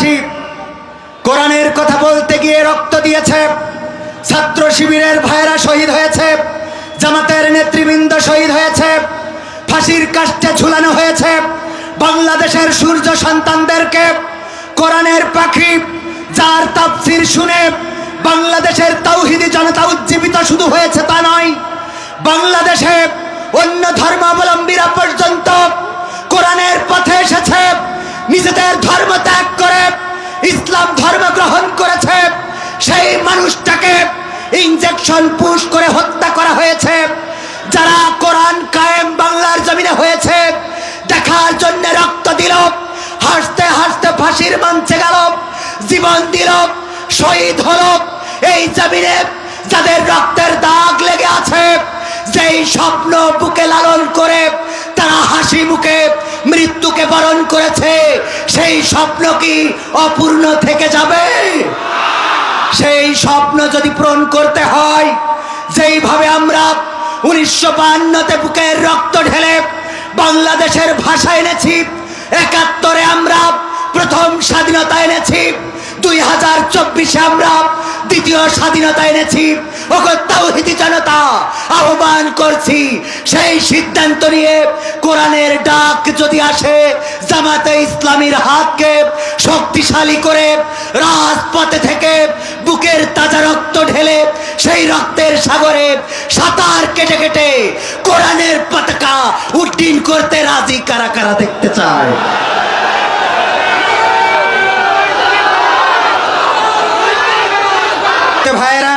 দেশবাসী কোরআনের কথা বলতে গিয়ে রক্ত দিয়েছে। ছাত্র শিবিরের ভাইয়েরা শহীদ হয়েছে, জামাতের নেতৃবৃন্দ শহীদ হয়েছে, ফাঁসির কাষ্টে ঝুলানো হয়েছে। বাংলাদেশের সূর্য সন্তানদেরকে কোরআনের পাখি, যার তাফসির শুনে বাংলাদেশের তৌহিদি জনতা উজ্জীবিত শুধু হয়েছে তা নয়, বাংলাদেশে অন্য ধর্মাবলম্বীরা পর্যন্ত কোরআনের পথে এসেছে। নিজেদের ধর্ম ত্যাগ ইসলাম ধর্ম গ্রহণ করেছে। সেই মানুষটাকে ইনজেকশন পুশ করে হত্যা করা হয়েছে। যারা কোরআন কায়েম বাংলার জমিনে হয়েছে, দেখার জন্য রক্ত দিল, হাসতে হাসতে ফাঁসির মঞ্চে গেল, জীবন দিল, শহীদ হল। এই জমিনে যাদের রক্তের দাগ লেগে আছে, যেই স্বপ্ন বুকে লালন করে তারা হাসি মুখে মৃত্যুকে বরণ করেছে। সেই স্বপ্ন কি অপূর্ণ থেকে যাবে? সেই স্বপ্ন যদি পূরণ করতে হয়, যেইভাবে আমরা উনিশশো বান্নতে বুকের রক্ত ঢেলে বাংলাদেশের ভাষা এনেছি, একাত্তরে আমরা প্রথম স্বাধীনতা এনেছি, দুই হাজার চব্বিশে আমরা দ্বিতীয় স্বাধীনতা এনেছি তাওহিদি আহ্বান করছি, সেই সিদ্ধান্ত নিয়ে কোরআনের ডাক যদি আসে, জামাতে ইসলামীর হাতকে শক্তিশালী করে রাজপথে থেকে বুকের তাজা রক্ত ঢেলে সেই রক্তের সাগরে সাঁতার কেটে কেটে কোরআনের পতাকা উড্ডীন করতে রাজি কারা কারা দেখতে চায় তো ভাইয়েরা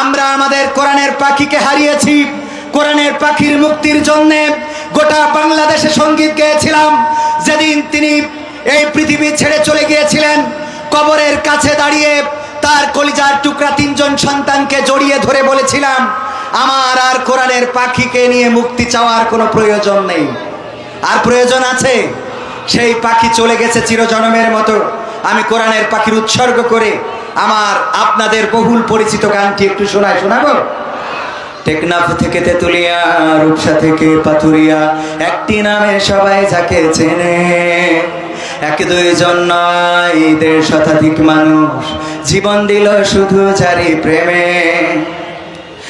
আমরা আমাদের কোরআনের পাখিকে হারিয়েছি। কোরআনের পাখির মুক্তির জন্য গোটা বাংলাদেশে সংগীত গেয়েছিলাম। যেদিন তিনি এই পৃথিবী ছেড়ে চলে গিয়েছিলেন, কবরের কাছে দাঁড়িয়ে তার কলিজার টুকরা তিনজন সন্তানকে জড়িয়ে ধরে বলেছিলাম, আমার আর কোরআনের পাখিকে নিয়ে মুক্তি চাওয়ার কোনো প্রয়োজন নেই। আর প্রয়োজন আছে? সেই পাখি চলে গেছে চিরজনমের মতো। আমি কোরআনের পাখির উৎসর্গ করে আমার আপনাদের বহুল পরিচিত গানটি একটু শোনায়, শোনাবো? টেকনাফ থেকে তেতুলিয়া, রূপসা থেকে পাথুরিয়া, একটি নামে সবাই যাকে চেনে। এক দুইজন নয়, দেড় শতাধিক মানুষ জীবন দিল শুধু চারি প্রেমে।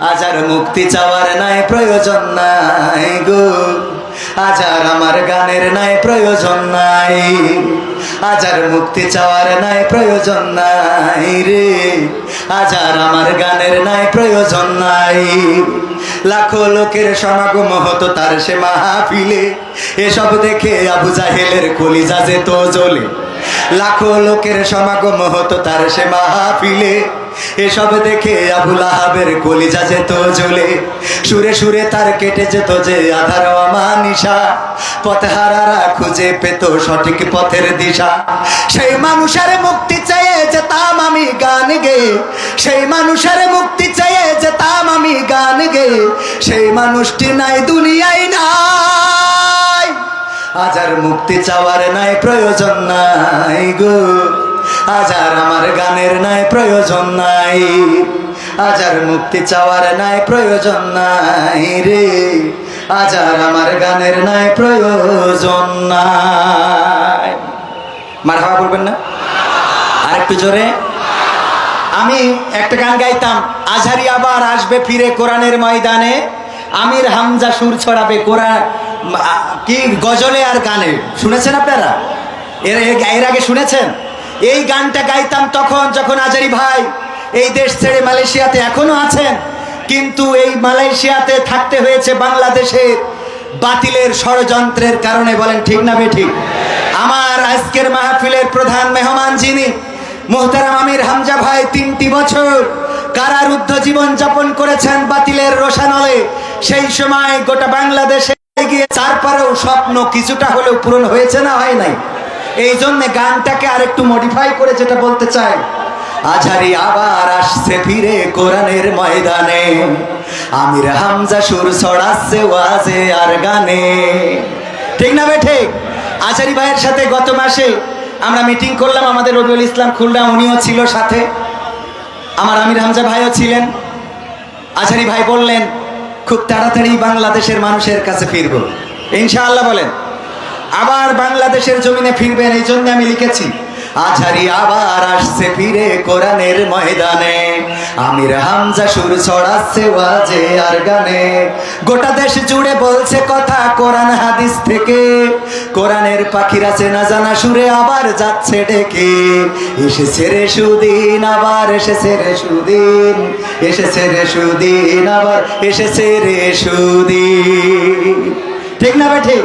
আজ আর মুক্তি চাওয়ার নাই প্রয়োজন নাই গো। আজ আর আমার গানের নাই প্রয়োজন নাই। আজ আর মুক্তি চাওয়ার নাই প্রয়োজন নাই রে। আজ আর আমার গানের নাই প্রয়োজন নাই। লাখো লোকের সমাগম হতো তার সে মাহফিলে। এসব দেখে আবু জাহেলের কলিজা যেত জ্বলে। লাখো লোকের সমাগম হতো তার সে মাহফিলে। এসব দেখে আবুল আহাবের কলিজা যেত জ্বলে। সুরে সুরে তার কেটে যেত যে আধার অমানিসা পথহারারা খুঁজে পেত সঠিক পথের দিশা। সেই মানুষের মুক্তি চেয়ে যেতাম আমি গান গে। সেই মানুষের মুক্তি চেয়ে যেতাম আমি গান গে। সেই মানুষটি নাই, দুনিয়ায় নাই। আজার মুক্তি চাওয়ার নাই, প্রয়োজন নাই গো। আজ আর আমার গানের নাই, প্রয়োজন নাই। আজ আর মুক্তি চাওয়ার নাই, প্রয়োজন নাই রে। আজ আর আমার গানের নাই, প্রয়োজন নাই। মার হাওয়া বলবেন না? আর একটু জোরে। আমি একটা গান গাইতাম, আজহারি আবার আসবে ফিরে কোরআনের ময়দানে। আমির হামজা সুর ছড়াবে কোরআন কি গজলে আর গানে। শুনেছেন আপনারা? এর এর আগে শুনেছেন? এই গানটা গাইতাম তখন যখন আজারি ভাই এই দেশ ছেড়ে মালয়েশিয়াতে এখনও আছেন, কিন্তু এই মালয়েশিয়াতে থাকতে হয়েছে বাংলাদেশের বাতিলের ষড়যন্ত্রের কারণে, বলেন ঠিক না বেঠিক আমার আজকের মাহফিলের প্রধান মেহমান যিনি, মোহতারাম আমির হামজা ভাই, তিনটি বছর কারারুদ্ধ জীবন যাপন করেছেন বাতিলের রোশানলে, সেই সময় গোটা বাংলাদেশে গিয়ে তারপরেও স্বপ্ন কিছুটা হলেও পূরণ হয়েছে না হয় নাই? এই জন্য গানটাকে আরেকটু মডিফাই করে যেটা বলতে চাই। আঝারি আবার আসছে ফিরে কোরআনের ময়দানে। আমির হামজা সুর ছড়াচ্ছে ওয়াজে আর গানে। ঠিক না বে ঠিক? আচারি ভাইয়ের সাথে গত মাসে আমরা মিটিং করলাম, আমাদের রবিউল ইসলাম খুলনা, উনিও ছিল সাথে। আমার আমির হামজা ভাইও ছিলেন। আচারি ভাই বললেন, খুব তাড়াতাড়ি বাংলাদেশের মানুষের কাছে ফিরব। ইনশাআল্লাহ বলেন। আবার বাংলাদেশের জমিনে ফিরবেন এই জন্য আমি লিখেছি, আঝারি আবার আসছে ফিরে কোরআনের ময়দানে। আমির হামজা সুর ছড়াচ্ছে ওয়াজে আর গানে। গোটা দেশ জুড়ে বলছে কথা কোরআন হাদিস থেকে। কোরআনের পাখিরা চেনা জানা সুরে আবার যাচ্ছে ডেকে। এসেছে রে সুদিন, আবার এসেছে রে সুদিন। এসেছে রে সুদিন, আবার এসেছে রে সুদিন। ঠিক না ভাই ঠিক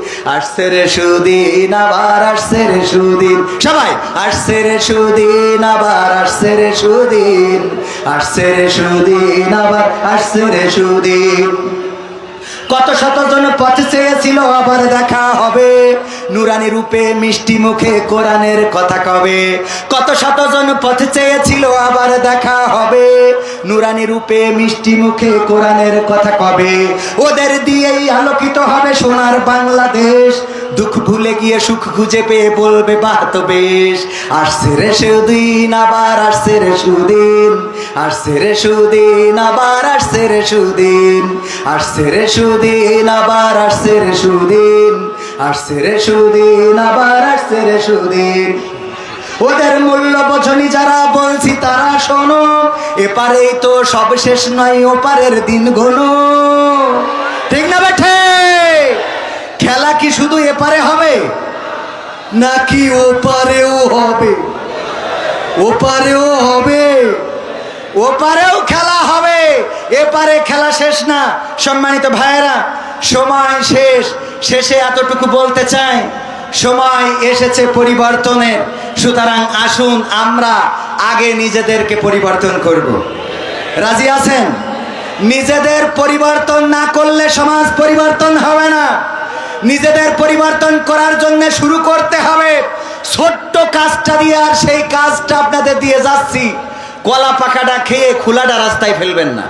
আসছে রে সুদিন, আবার আসছে রে সুদিন। সবাই, আসছে রে সুদিন, আবার আসছে রে সুদিন। আসছে রে সুদিন, আবার আসছে রে সুদিন। কত শত জন পথ চেয়েছিল, আবার দেখা হবে। নুরানি রূপে মিষ্টি মুখে কোরআনের কথা কবে? কত শতজন পথ চেয়েছিল আবার দেখা হবে? নুরানি রূপে মিষ্টি মুখে কোরআনের কথা কবে? ওদের দিয়েই আলোকিত হবে সোনার বাংলাদেশ। দুঃখ ভুলে গিয়ে সুখ খুঁজে পেয়ে বলবে, বাহ, তো বেশ। আসছে রে সুদিন, আবার আসছে রে সুদিন। আসছে রে সুদিন, আবার আসছে রে সুদিন। আসছে রে সুদিন, আবার আসছে রে সুদিন। আসছে রে সুদিন, আবার আসছে রে সুদিন। ওদের মূল্য বোঝনি যারা বলছি তারা শোনো, এপারেই তো সব শেষ নয়, ওপারের দিন গোনো ঠিক না বেঠে? খেলা কি শুধু এপারে হবে, নাকি ওপারেও হবে? ওপারেও হবে। ওপারেও খেলা হবে, এপারে খেলা শেষ না। সম্মানিত ভাইয়েরা, সময় শেষ। শেষে এতটুকু বলতে চাই, সময় এসেছে পরিবর্তনের। সুতরাং আসুন আমরা আগে নিজেদেরকে পরিবর্তন করব। রাজি আছেন? নিজেদের পরিবর্তন না করলে সমাজ পরিবর্তন হবে না। নিজেদের পরিবর্তন করার জন্য শুরু করতে হবে। ছোট্ট কাজটা দিয়ে আর সেই কাজটা আপনাদের দিয়ে যাচ্ছি। কলা পাকাটা খেয়ে খোলাটা রাস্তায় ফেলবেন না।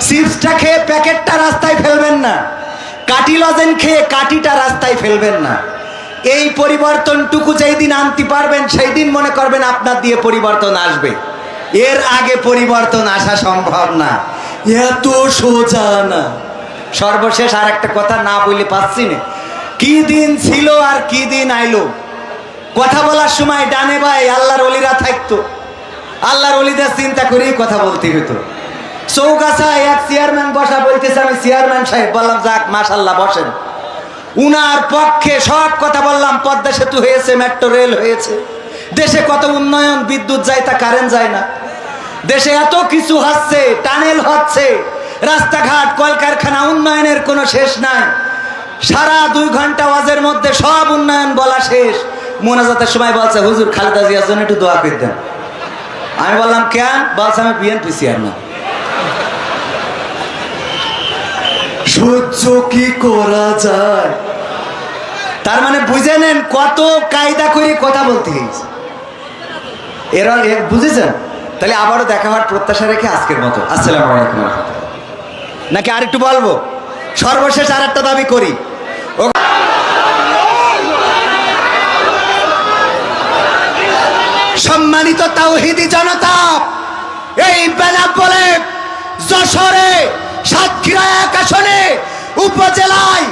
চিপসটা খেয়ে প্যাকেটটা রাস্তায় ফেলবেন না। কাটি লজেন খেয়ে কাটিটা রাস্তায় ফেলবেন না। এই পরিবর্তনটুকু যেই দিন আনতে পারবেন, সেই দিন মনে করবেন আপনার দিয়ে পরিবর্তন আসবে। এর আগে পরিবর্তন আসা সম্ভব না। এত সোজা না। সর্বশেষ আর একটা কথা না বলে পাচ্ছি না। কি দিন ছিল আর কি দিন আইলো? কথা বলার সময় ডানে ভাই আল্লাহর অলিরা থাকতো। আল্লাহর অলিদের চিন্তা করেই কথা বলতে হতো চৌগাছায় এক চেয়ারম্যান বসা বলতেছে, আমি চেয়ারম্যান সাহেব, বললাম, যাক মাশাল্লাহ বসেন। উনার পক্ষে সব কথা বললাম, পদ্মা সেতু হয়েছে, মেট্রো রেল হয়েছে। দেশে কত উন্নয়ন, বিদ্যুৎ যায় তা কারেন্ট যায় না। দেশে এত কিছু হচ্ছে, টানেল হচ্ছে, রাস্তাঘাট, কলকারখানা, উন্নয়নের কোনো শেষ নাই। সারা দুই ঘণ্টা ওয়াজের মধ্যে সব উন্নয়ন বলা শেষ। মোনাজাতের সময় বলছে, হুজুর খালেদা জিয়ার জন্য একটু দোয়া করে দেন। আমি বললাম, কেন? বলছে, আমি বিএনপি চেয়ারম্যান। সহ্য কি করা যায়? তার মানে বুঝে নেন কত কায়দা করে কথা বলতে হয়েছে। এরা বুঝেছেন? তাহলে আবারও দেখা হওয়ার প্রত্যাশা রেখে আজকের মতো। আসসালামু আলাইকুম নাকি আর একটু বলব? সর্বশেষ আর একটা দাবি করি। সম্মানিত তাওহিদি জনতা, এই বেলা বলে যশোরে সাতক্ষীরা এক আসনে, উপজেলায়,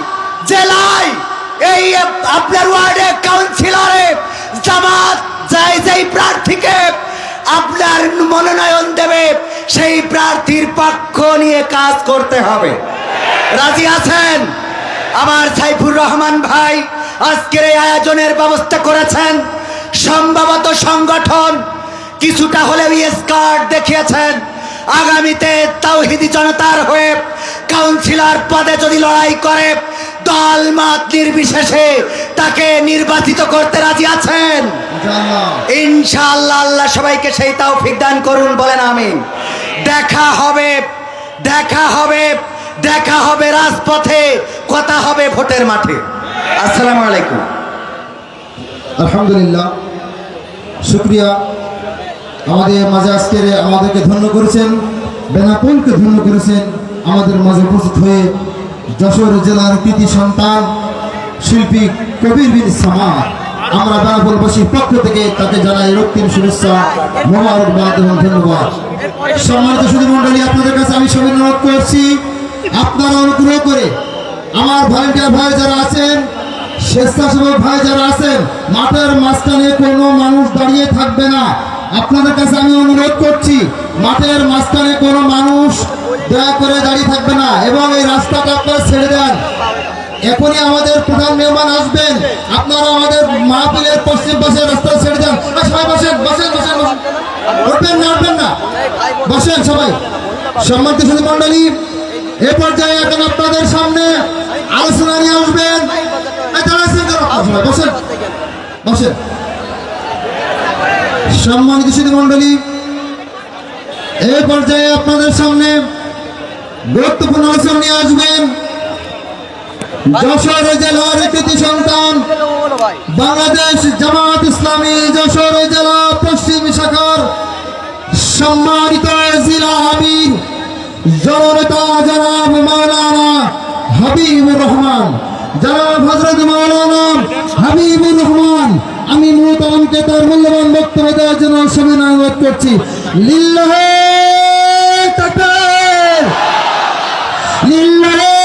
জেলায়, এই আপনার ওয়ার্ডে কাউন্সিলরে জামাত যাই যেই প্রার্থীকে আপনার মনোনয়ন দেবে, সেই প্রার্থীর পক্ষ নিয়ে কাজ করতে হবে। রাজি আছেন? আমার সাইফুর রহমান ভাই আজকের এই আয়োজনের ব্যবস্থা করেছেন। সম্ভবত সংগঠন কিছুটা হলেও স্কার্ট দেখিয়েছেন। আগামীতে তাওহিদি জনতার হয়ে কাউন্সিলর পদে যদি লড়াই করে দল মত নির্বিশেষে তাকে নির্বাচিত করতে রাজি আছেন? ইনশাআল্লাহ। আল্লাহ সবাইকে সেই তৌফিক দান করুন বলেন আমি দেখা হবে দেখা হবে দেখা হবে রাজপথে কথা হবে ভোটের মাঠে। আসসালামু আলাইকুম। আলহামদুলিল্লাহ শুক্রিয়া। আমাদের মাঝে আজকের আমাদেরকে ধন্য করেছেন, বেনাপুলকে ধন্য করেছেন, আমাদের মাঝে উপস্থিত হয়ে যশোর জেলার কৃতি সন্তান শিল্পী কবির বিন সামাদ। আমরা বেনাপুলবাসীর পক্ষ থেকে তাকে জানাই রক্তিম শুভেচ্ছা মোবারকবাদ এবং ধন্যবাদ। সম্মানিত সুধী মন্ডলী আপনাদের কাছে আমি সবাই অনুরোধ করছি। আপনারা অনুগ্রহ করে আমার ভলেন্টিয়ার ভাই যারা আছেন, স্বেচ্ছাসেবক ভাই যারা আছেন, মাঠের মাঝখানে কোনো মানুষ দাঁড়িয়ে থাকবে না। আপনাদের কাছে আমি অনুরোধ করছি, মাঠের মাঝখানে কোনো মানুষ দয়া করে দাঁড়িয়ে থাকবে না এবং এই রাস্তাটা আপনারা ছেড়ে দেন। এখনই আমাদের প্রধান মেহমান আসবেন, আপনারা আমাদের মাহফিলের পশ্চিম পাশে রাস্তা ছেড়ে দেন। সবাই বসেন বসেন বসেন উঠবেন না উঠবেন না। বসেন সবাই। সম্মানিত সুধী মন্ডলী এ পর্যায়ে এখন আপনাদের সামনে আলোচনা নিয়ে আসবেন? বসেন বসেন। সম্মানিত মন্ডলী এই পর্যায়ে আপনাদের সামনে গুরুত্বপূর্ণ আলোচনা নিয়ে আসবেন। যশোর জেলার কৃতি সন্তান, বাংলাদেশ জামাত ইসলামী যশোর জেলা পশ্চিম শাখার সম্মানিত জেলা আমির জননেতা জনাব মাওলানা হাবিবুর রহমান, জনাব হজরত মাওলানা হাবিবুর রহমান আমি মোহতারামকে তার মূল্যবান বক্তব্য দেওয়ার জন্য সবিনয় অনুরোধ করছি। লিল্লাহ লিল্লাহে